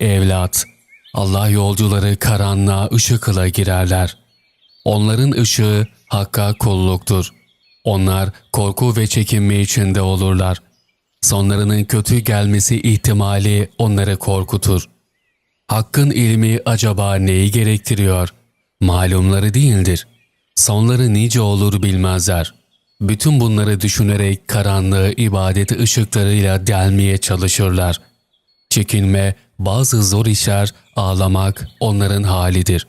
evlat! Allah yolcuları karanlığa ışıkla girerler. Onların ışığı Hakk'a kulluktur. Onlar korku ve çekinme içinde olurlar. Sonlarının kötü gelmesi ihtimali onları korkutur. Hakkın ilmi acaba neyi gerektiriyor? Malumları değildir. Sonları nice olur bilmezler. Bütün bunları düşünerek karanlığı ibadet ışıklarıyla delmeye çalışırlar. Çekinme, bazı zor işler, ağlamak onların halidir.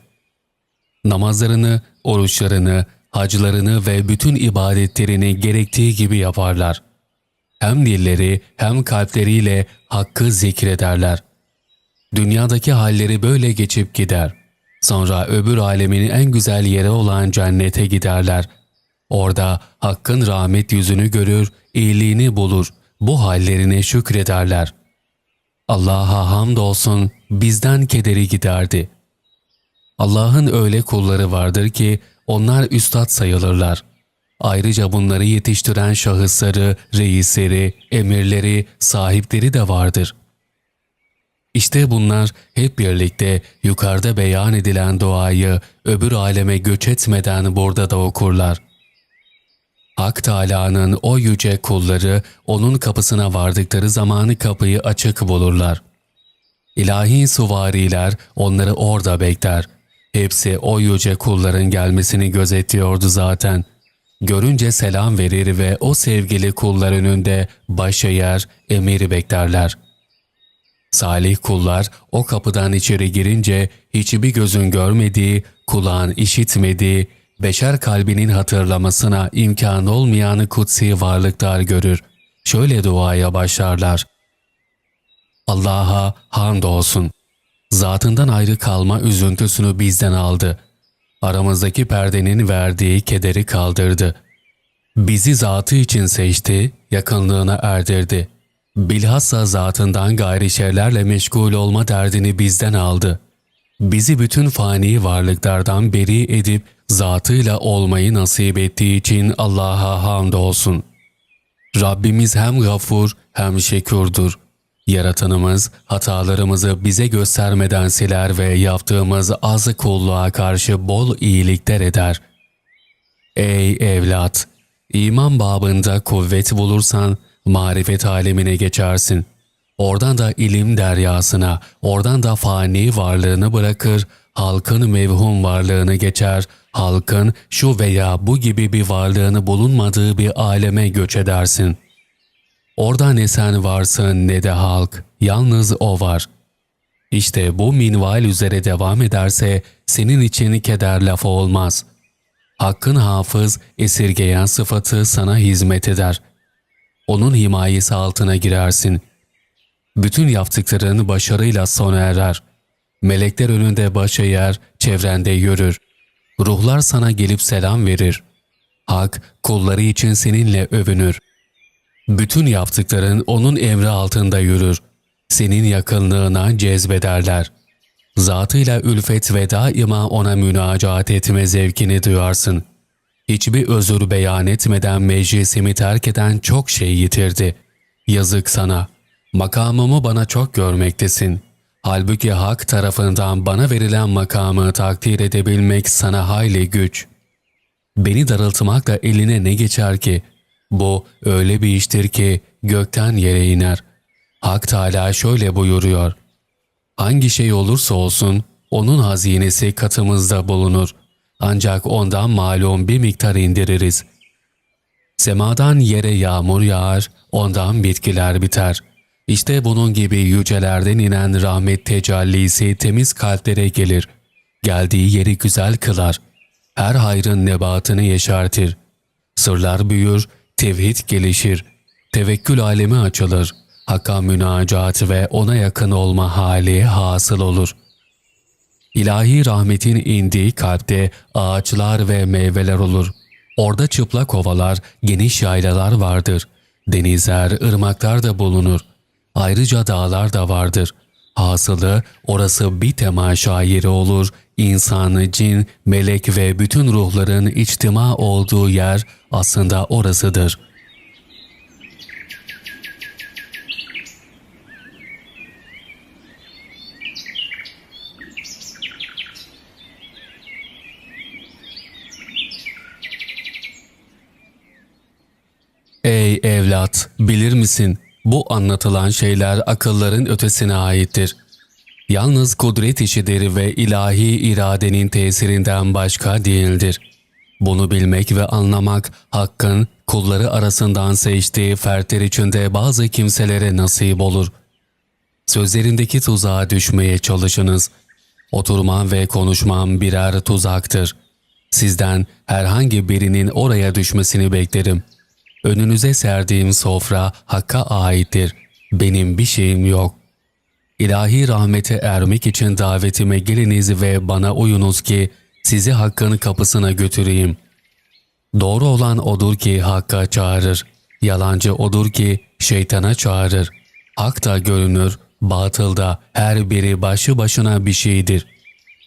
Namazlarını, oruçlarını, haclarını ve bütün ibadetlerini gerektiği gibi yaparlar. Hem dilleri hem kalpleriyle hakkı zikrederler. Dünyadaki halleri böyle geçip gider. Sonra öbür alemin en güzel yeri olan cennete giderler. Orada Hakk'ın rahmet yüzünü görür, iyiliğini bulur. Bu hallerine şükrederler. Allah'a hamdolsun bizden kederi giderdi. Allah'ın öyle kulları vardır ki onlar üstad sayılırlar. Ayrıca bunları yetiştiren şahısları, reisleri, emirleri, sahipleri de vardır. İşte bunlar hep birlikte yukarıda beyan edilen duayı öbür aleme göç etmeden burada da okurlar. Hak Teâlâ'nın o yüce kulları onun kapısına vardıkları zamanı kapıyı açık bulurlar. İlahi suvariler onları orada bekler. Hepsi o yüce kulların gelmesini gözetliyordu zaten. Görünce selam verir ve o sevgili kullar önünde baş eğer, emiri beklerler. Salih kullar o kapıdan içeri girince hiçbir gözün görmediği, kulağın işitmediği, beşer kalbinin hatırlamasına imkan olmayan kutsi varlıklar görür. Şöyle duaya başlarlar. Allah'a hamdolsun. Zatından ayrı kalma üzüntüsünü bizden aldı. Aramızdaki perdenin verdiği kederi kaldırdı. Bizi zatı için seçti, yakınlığına erdirdi. Bilhassa zatından gayri şeylerle meşgul olma derdini bizden aldı. Bizi bütün fani varlıklardan beri edip zatıyla olmayı nasip ettiği için Allah'a hamdolsun. Rabbimiz hem gafur hem şekurdur. Yaratanımız hatalarımızı bize göstermeden siler ve yaptığımız az kulluğa karşı bol iyilikler eder. Ey evlat! iman babında kuvvet bulursan marifet alemine geçersin. Oradan da ilim deryasına, oradan da fani varlığını bırakır, halkın mevhum varlığını geçer, halkın şu veya bu gibi bir varlığını bulunmadığı bir aleme göç edersin. Orada ne sen varsın ne de halk, yalnız o var. İşte bu minval üzere devam ederse senin için keder lafı olmaz. Hakkın hafız, esirgeyen sıfatı sana hizmet eder. Onun himayesi altına girersin. Bütün yaptıkların başarıyla sona erer. Melekler önünde baş eğer, çevrende yürür. Ruhlar sana gelip selam verir. Hak kulları için seninle övünür. Bütün yaptıkların onun emri altında yürür. Senin yakınlığına cezbederler. Zatıyla ülfet ve daima ona münacaat etme zevkini duyarsın. Hiçbir özür beyan etmeden meclisimi terk eden çok şey yitirdi. Yazık sana. Makamımı bana çok görmektesin. Halbuki hak tarafından bana verilen makamı takdir edebilmek sana hayli güç. Beni darıltmakla eline ne geçer ki? Bu öyle bir iştir ki gökten yere iner. Hak Teala şöyle buyuruyor. Hangi şey olursa olsun onun hazinesi katımızda bulunur. Ancak ondan malum bir miktar indiririz. Semadan yere yağmur yağar, ondan bitkiler biter. İşte bunun gibi yücelerden inen rahmet tecellisi temiz kalplere gelir. Geldiği yeri güzel kılar. Her hayrın nebatını yeşertir. Sırlar büyür, tevhid gelişir. Tevekkül alemi açılır. Hakka münacat ve ona yakın olma hali hasıl olur. İlahi rahmetin indiği kalpte ağaçlar ve meyveler olur. Orada çıplak ovalar, geniş yaylalar vardır. Denizler, ırmaklar da bulunur ayrıca dağlar da vardır. Hasılı orası bir temaşa yeri olur. İnsanı, cin, melek ve bütün ruhların içtima olduğu yer aslında orasıdır. Ey evlat, bilir misin? Bu anlatılan şeyler akılların ötesine aittir. Yalnız kudret işidir ve ilahi iradenin tesirinden başka değildir. Bunu bilmek ve anlamak Hakk'ın kulları arasından seçtiği fertler içinde bazı kimselere nasip olur. Sözlerindeki tuzağa düşmeye çalışınız. Oturmam ve konuşmam birer tuzaktır. Sizden herhangi birinin oraya düşmesini beklerim. Önünüze serdiğim sofra Hakk'a aittir. Benim bir şeyim yok. İlahi rahmete ermek için davetime geliniz ve bana uyunuz ki sizi Hakk'ın kapısına götüreyim. Doğru olan odur ki Hakk'a çağırır. Yalancı odur ki şeytana çağırır. Hak da görünür, batıl da her biri başı başına bir şeydir.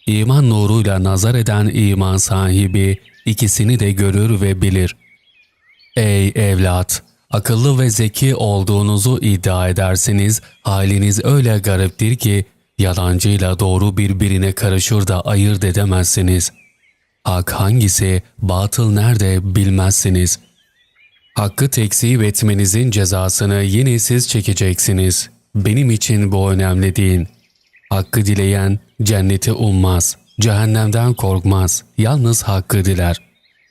İman nuruyla nazar eden iman sahibi ikisini de görür ve bilir. Ey evlat! Akıllı ve zeki olduğunuzu iddia ederseniz haliniz öyle gariptir ki yalancıyla doğru birbirine karışır da ayırt edemezsiniz. Hak hangisi, batıl nerede bilmezsiniz. Hakkı tekzip etmenizin cezasını yine siz çekeceksiniz. Benim için bu önemli değil. Hakkı dileyen cenneti ummaz, cehennemden korkmaz, yalnız hakkı diler.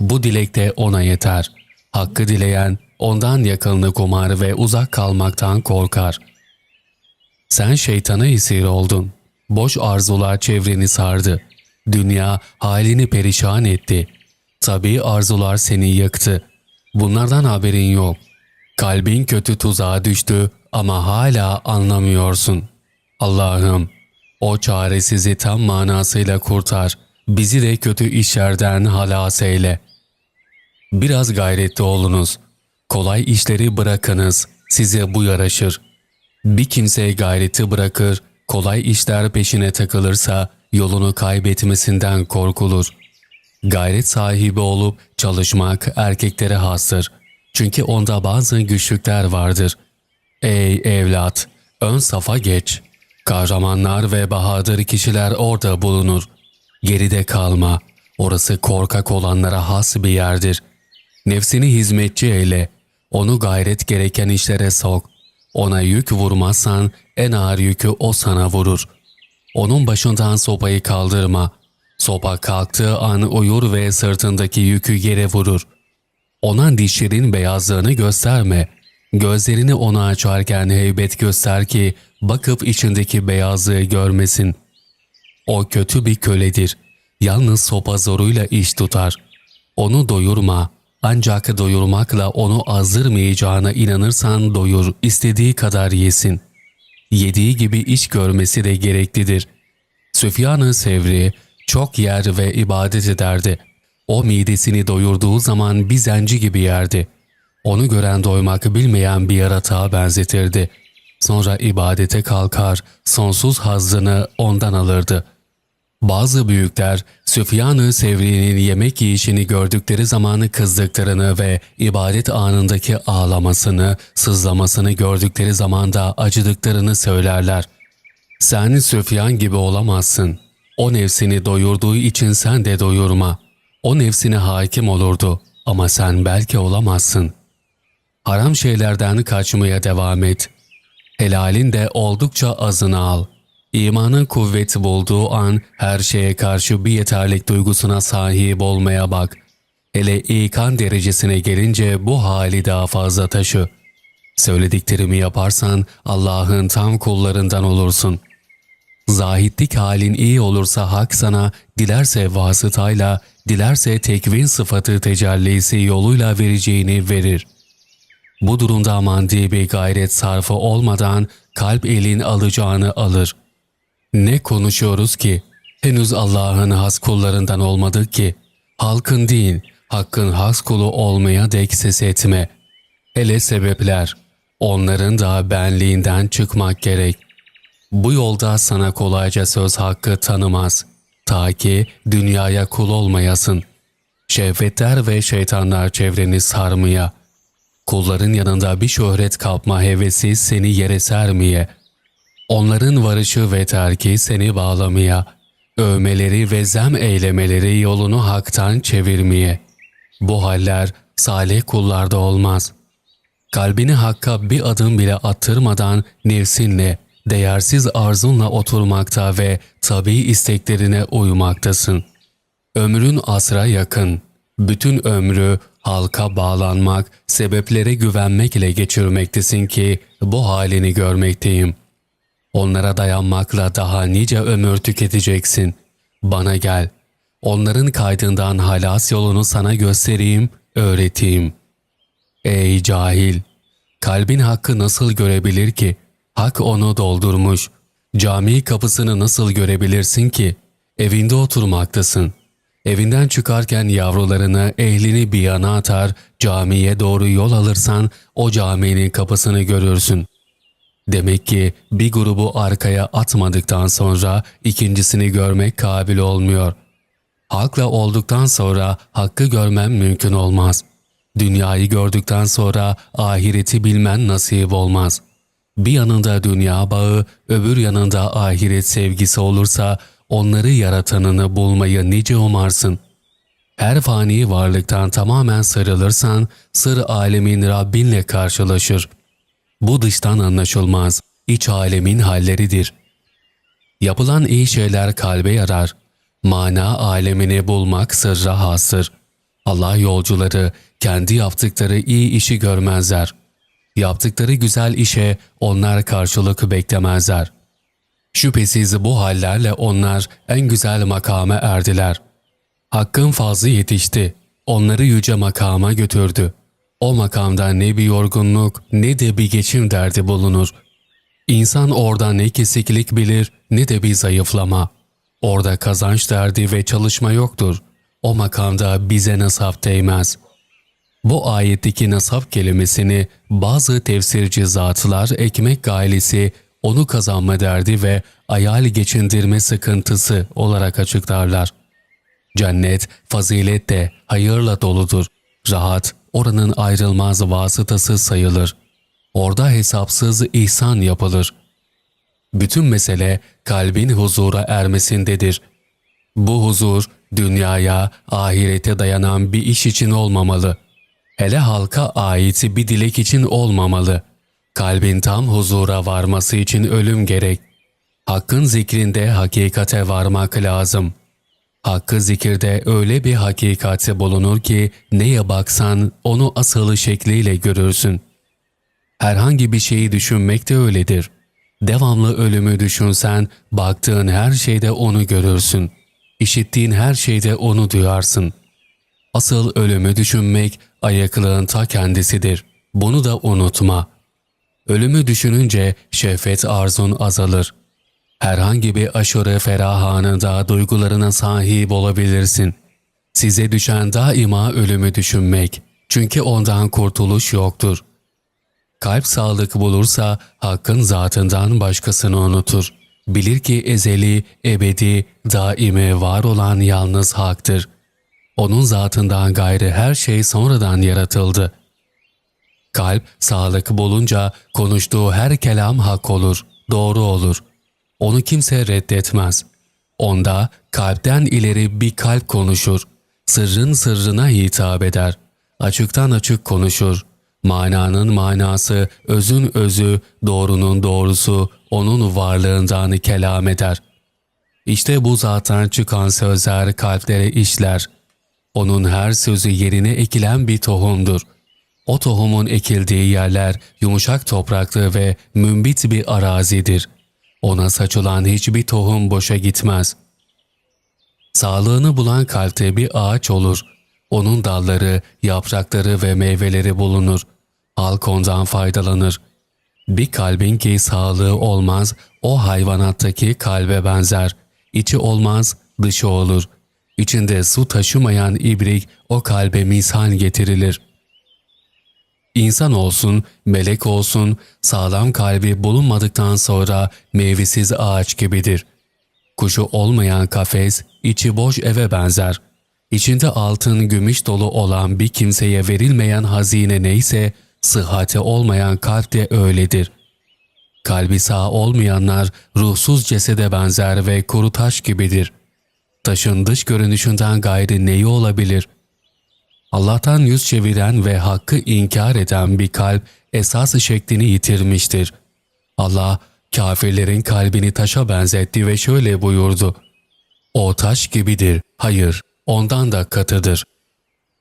Bu dilek de ona yeter. Hakkı dileyen ondan yakınlık umar ve uzak kalmaktan korkar. Sen şeytana esir oldun. Boş arzular çevreni sardı. Dünya halini perişan etti. Tabii arzular seni yıktı. Bunlardan haberin yok. Kalbin kötü tuzağa düştü ama hala anlamıyorsun. Allah'ım o çaresizi tam manasıyla kurtar. Bizi de kötü işlerden halas eyle. Biraz gayretli olunuz. Kolay işleri bırakınız. Size bu yaraşır. Bir kimse gayreti bırakır, kolay işler peşine takılırsa yolunu kaybetmesinden korkulur. Gayret sahibi olup çalışmak erkeklere hastır. Çünkü onda bazı güçlükler vardır. Ey evlat, ön safa geç. Kahramanlar ve bahadır kişiler orada bulunur. Geride kalma. Orası korkak olanlara has bir yerdir. Nefsini hizmetçi eyle. Onu gayret gereken işlere sok. Ona yük vurmazsan en ağır yükü o sana vurur. Onun başından sopayı kaldırma. Sopa kalktığı an uyur ve sırtındaki yükü yere vurur. Ona dişlerin beyazlığını gösterme. Gözlerini ona açarken heybet göster ki bakıp içindeki beyazlığı görmesin. O kötü bir köledir. Yalnız sopa zoruyla iş tutar. Onu doyurma. Ancak doyurmakla onu azdırmayacağına inanırsan doyur, istediği kadar yesin. Yediği gibi iş görmesi de gereklidir. Süfyan-ı Sevri çok yer ve ibadet ederdi. O midesini doyurduğu zaman bir zenci gibi yerdi. Onu gören doymak bilmeyen bir yaratığa benzetirdi. Sonra ibadete kalkar, sonsuz hazzını ondan alırdı. Bazı büyükler Süfyan-ı Sevri'nin yemek yiyişini gördükleri zamanı kızdıklarını ve ibadet anındaki ağlamasını, sızlamasını gördükleri zamanda acıdıklarını söylerler. Sen Süfyan gibi olamazsın. O nefsini doyurduğu için sen de doyurma. O nefsine hakim olurdu ama sen belki olamazsın. Haram şeylerden kaçmaya devam et. Helalin de oldukça azını al. İmanın kuvvet bulduğu an her şeye karşı bir yeterlik duygusuna sahip olmaya bak. Hele ikan derecesine gelince bu hali daha fazla taşı. Söylediklerimi yaparsan Allah'ın tam kullarından olursun. Zahitlik halin iyi olursa hak sana, dilerse vasıtayla, dilerse tekvin sıfatı tecellisi yoluyla vereceğini verir. Bu durumda mandi bir gayret sarfı olmadan kalp elin alacağını alır. Ne konuşuyoruz ki? Henüz Allah'ın has kullarından olmadık ki. Halkın değil, hakkın has kulu olmaya dek ses etme. Hele sebepler. Onların da benliğinden çıkmak gerek. Bu yolda sana kolayca söz hakkı tanımaz. Ta ki dünyaya kul olmayasın. Şehvetler ve şeytanlar çevreni sarmaya. Kulların yanında bir şöhret kapma hevesi seni yere sermeye. Onların varışı ve terki seni bağlamaya. Övmeleri ve zem eylemeleri yolunu haktan çevirmeye. Bu haller salih kullarda olmaz. kalbini hakka bir adım bile attırmadan nefsinle, değersiz arzunla oturmakta ve tabii isteklerine uymaktasın. Ömrün asra yakın. Bütün ömrü halka bağlanmak, sebeplere güvenmek ile geçirmektesin ki bu halini görmekteyim. Onlara dayanmakla daha nice ömür tüketeceksin. Bana gel. Onların kaydından halas yolunu sana göstereyim, öğreteyim. Ey cahil! Kalbin hakkı nasıl görebilir ki? Hak onu doldurmuş. Cami kapısını nasıl görebilirsin ki? Evinde oturmaktasın. Evinden çıkarken yavrularını, ehlini bir yana atar, camiye doğru yol alırsan o caminin kapısını görürsün. Demek ki bir grubu arkaya atmadıktan sonra ikincisini görmek kabil olmuyor. Hakla olduktan sonra hakkı görmem mümkün olmaz. Dünyayı gördükten sonra ahireti bilmen nasip olmaz. Bir yanında dünya bağı, öbür yanında ahiret sevgisi olursa onları yaratanını bulmayı nice umarsın. Her fani varlıktan tamamen sarılırsan sır alemin Rabbinle karşılaşır. Bu dıştan anlaşılmaz, iç alemin halleridir. Yapılan iyi şeyler kalbe yarar. Mana alemini bulmak sırra hasır. Allah yolcuları kendi yaptıkları iyi işi görmezler. Yaptıkları güzel işe onlar karşılık beklemezler. Şüphesiz bu hallerle onlar en güzel makame erdiler. Hakkın fazlı yetişti. Onları yüce makama götürdü. O makamda ne bir yorgunluk ne de bir geçim derdi bulunur. İnsan orada ne kesiklik bilir ne de bir zayıflama. Orada kazanç derdi ve çalışma yoktur. O makamda bize nasap değmez. Bu ayetteki nasap kelimesini bazı tefsirci zatlar ekmek gailesi, onu kazanma derdi ve ayal geçindirme sıkıntısı olarak açıklarlar. Cennet, fazilet de hayırla doludur. Rahat, oranın ayrılmaz vasıtası sayılır. Orada hesapsız ihsan yapılır. Bütün mesele kalbin huzura ermesindedir. Bu huzur dünyaya, ahirete dayanan bir iş için olmamalı. Hele halka ait bir dilek için olmamalı. Kalbin tam huzura varması için ölüm gerek. Hakkın zikrinde hakikate varmak lazım.'' Hakkı zikirde öyle bir hakikati bulunur ki neye baksan onu asılı şekliyle görürsün. Herhangi bir şeyi düşünmek de öyledir. Devamlı ölümü düşünsen baktığın her şeyde onu görürsün. İşittiğin her şeyde onu duyarsın. Asıl ölümü düşünmek ayaklığın ta kendisidir. Bunu da unutma. Ölümü düşününce şehvet arzun azalır.'' Herhangi bir aşırı ferahanında duygularına sahip olabilirsin. Size düşen daima ölümü düşünmek. Çünkü ondan kurtuluş yoktur. Kalp sağlık bulursa hakkın zatından başkasını unutur. Bilir ki ezeli, ebedi, daime var olan yalnız haktır. Onun zatından gayrı her şey sonradan yaratıldı. Kalp sağlık bulunca konuştuğu her kelam hak olur, doğru olur.'' Onu kimse reddetmez. Onda kalpten ileri bir kalp konuşur. Sırrın sırrına hitap eder. Açıktan açık konuşur. Mananın manası, özün özü, doğrunun doğrusu onun varlığından kelam eder. İşte bu zaten çıkan sözler kalplere işler. Onun her sözü yerine ekilen bir tohumdur. O tohumun ekildiği yerler yumuşak topraklı ve mümbit bir arazidir. Ona saçılan hiçbir tohum boşa gitmez. Sağlığını bulan kalpte bir ağaç olur. Onun dalları, yaprakları ve meyveleri bulunur. Halk ondan faydalanır. Bir kalbin ki sağlığı olmaz, o hayvanattaki kalbe benzer. İçi olmaz, dışı olur. İçinde su taşımayan ibrik o kalbe misal getirilir.'' İnsan olsun, melek olsun, sağlam kalbi bulunmadıktan sonra meyvesiz ağaç gibidir. Kuşu olmayan kafes, içi boş eve benzer. İçinde altın, gümüş dolu olan bir kimseye verilmeyen hazine neyse, sıhhati olmayan kalp de öyledir. Kalbi sağ olmayanlar ruhsuz cesede benzer ve kuru taş gibidir. Taşın dış görünüşünden gayrı neyi olabilir? Allah'tan yüz çeviren ve hakkı inkar eden bir kalp esası şeklini yitirmiştir. Allah kafirlerin kalbini taşa benzetti ve şöyle buyurdu. O taş gibidir. Hayır, ondan da katıdır.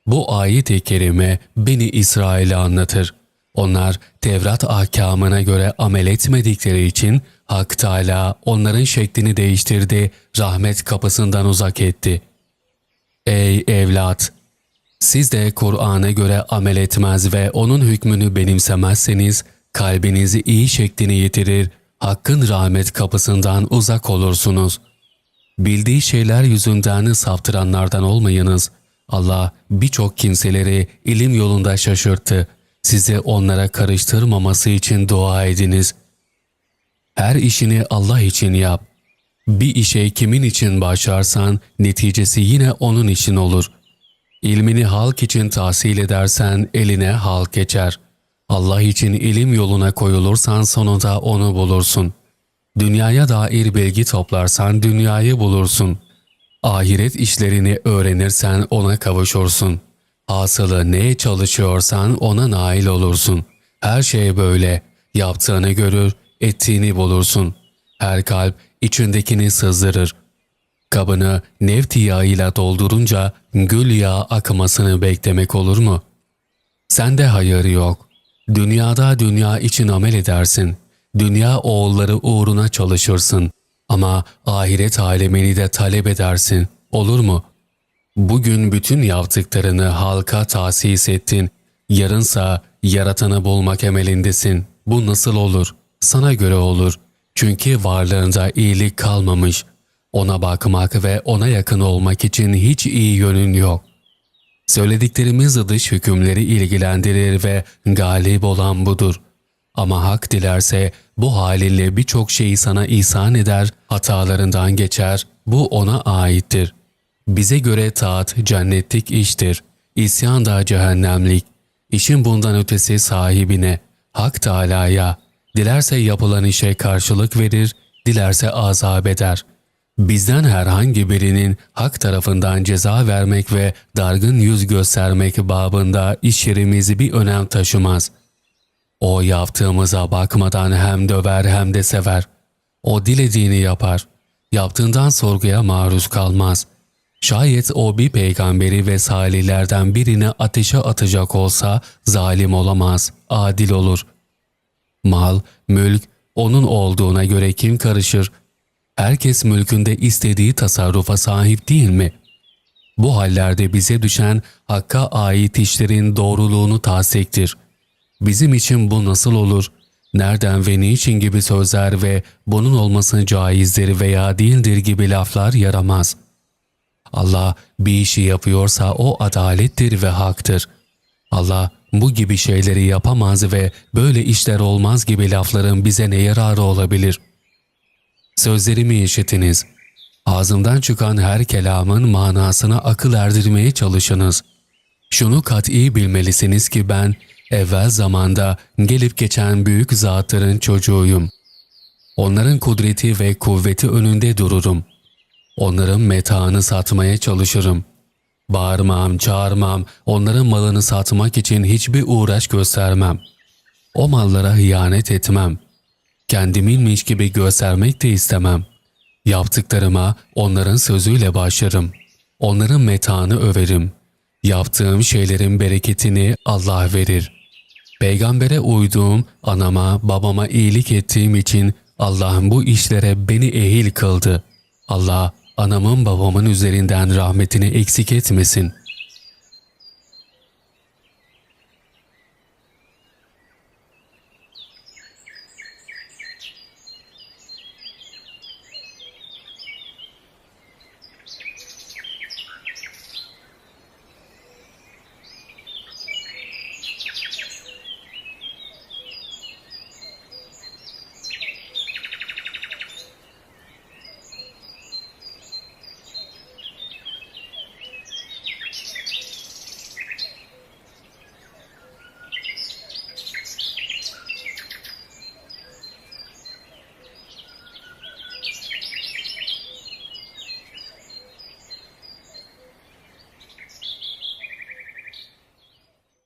Bu ayet-i kerime Beni İsrail'e anlatır. Onlar Tevrat ahkamına göre amel etmedikleri için Hak Teala onların şeklini değiştirdi, rahmet kapısından uzak etti. Ey evlat! Siz de Kur'an'a göre amel etmez ve onun hükmünü benimsemezseniz kalbinizi iyi şeklini yitirir, Hakk'ın rahmet kapısından uzak olursunuz. Bildiği şeyler yüzünden saptıranlardan olmayınız. Allah birçok kimseleri ilim yolunda şaşırttı. Sizi onlara karıştırmaması için dua ediniz. Her işini Allah için yap. Bir işe kimin için başlarsan neticesi yine onun için olur. İlmini halk için tahsil edersen eline halk geçer. Allah için ilim yoluna koyulursan sonunda onu bulursun. Dünyaya dair bilgi toplarsan dünyayı bulursun. Ahiret işlerini öğrenirsen ona kavuşursun. Hasılı neye çalışıyorsan ona nail olursun. Her şey böyle. Yaptığını görür, ettiğini bulursun. Her kalp içindekini sızdırır. Kabını nefti yağıyla doldurunca gül yağı akmasını beklemek olur mu? Sende hayır yok. Dünyada dünya için amel edersin. Dünya oğulları uğruna çalışırsın. Ama ahiret alemini de talep edersin. Olur mu? Bugün bütün yaptıklarını halka tahsis ettin. Yarınsa yaratanı bulmak emelindesin. Bu nasıl olur? Sana göre olur. Çünkü varlığında iyilik kalmamış. Ona bakmak ve ona yakın olmak için hiç iyi yönün yok. Söylediklerimiz dış hükümleri ilgilendirir ve galip olan budur. Ama hak dilerse bu haliyle birçok şeyi sana ihsan eder, hatalarından geçer, bu ona aittir. Bize göre taat cennetlik iştir, isyan da cehennemlik. İşin bundan ötesi sahibine, Hak Teâlâ'ya, dilerse yapılan işe karşılık verir, dilerse azap eder. Bizden herhangi birinin hak tarafından ceza vermek ve dargın yüz göstermek babında iş yerimizi bir önem taşımaz. O yaptığımıza bakmadan hem döver hem de sever. O dilediğini yapar. Yaptığından sorguya maruz kalmaz. Şayet o bir peygamberi ve salihlerden birini ateşe atacak olsa zalim olamaz, adil olur. Mal, mülk onun olduğuna göre kim karışır? Herkes mülkünde istediği tasarrufa sahip değil mi? Bu hallerde bize düşen Hakk'a ait işlerin doğruluğunu tasdiktir. Bizim için bu nasıl olur? Nereden ve niçin gibi sözler ve bunun olması caizdir veya değildir gibi laflar yaramaz. Allah bir işi yapıyorsa o adalettir ve haktır. Allah bu gibi şeyleri yapamaz ve böyle işler olmaz gibi lafların bize ne yararı olabilir? Sözlerimi işitiniz. Ağzımdan çıkan her kelamın manasına akıl erdirmeye çalışınız. Şunu kat'i bilmelisiniz ki ben evvel zamanda gelip geçen büyük zatların çocuğuyum. Onların kudreti ve kuvveti önünde dururum. Onların metaını satmaya çalışırım. Bağırmam, çağırmam, onların malını satmak için hiçbir uğraş göstermem. O mallara hıyanet etmem. Kendiminmiş gibi göstermek de istemem. Yaptıklarıma onların sözüyle başlarım. Onların metanı överim. Yaptığım şeylerin bereketini Allah verir. Peygambere uyduğum, anama, babama iyilik ettiğim için Allah'ın bu işlere beni ehil kıldı. Allah anamın babamın üzerinden rahmetini eksik etmesin.''